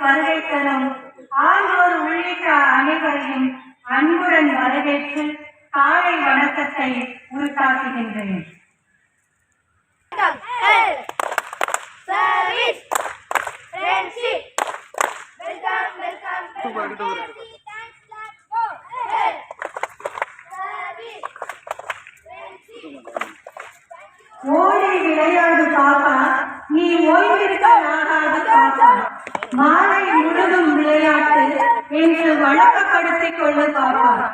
வருகைத்தரும் ஆகியோர் உள்ளிட்ட அனைவரையும் அன்புடன் வரவேற்று காலை வணக்கத்தை உருத்தாக்குகின்றேன் ஓடி விளையாடு பாப்பா நீ ஓய்விருக்க ஆகாது பாப்பா மாலை முழுதும் விளையாட்டு என்று வழக்கப்படுத்திக் கொள்ள பார்ப்பார்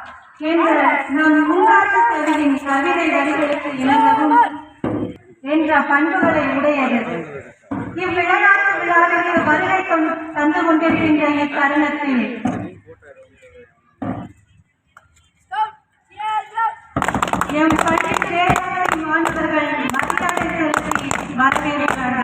என்ற நம் முன்னாட்டு கவியின் கவிதை வரிகளுக்கு இணங்கவும் என்ற பண்புகளை உடையது. இவ்விளையாட்டு விழாவிற்கு வருகை தந்து கொண்டிருக்கின்ற இத்தருணத்தில் எம் பள்ளி தேர்தல் மாணவர்கள் மரியாதை செலுத்தி வரவேற்கிறார்கள்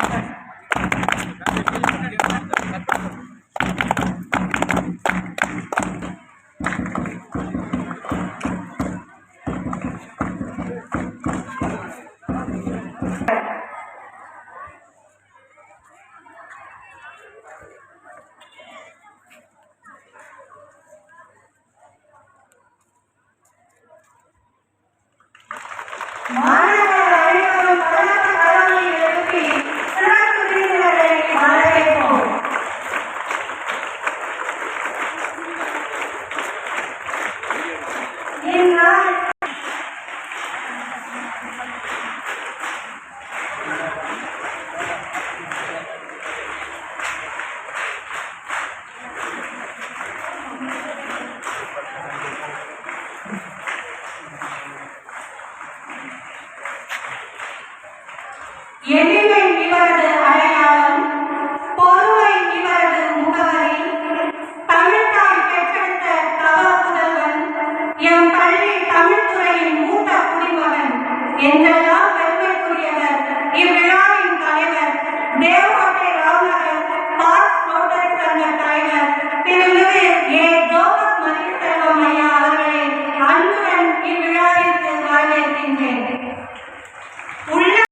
மாணவர்கள் எளிமை இவரது அடையாளம் பொறுமை இவரது முகவரி தமிழ்தாய் பெற்றெடுத்த தவ புதல்வன் எம் பள்ளி தமிழ்துறையின் மூத்த குடிமகன் என்றெல்லாம்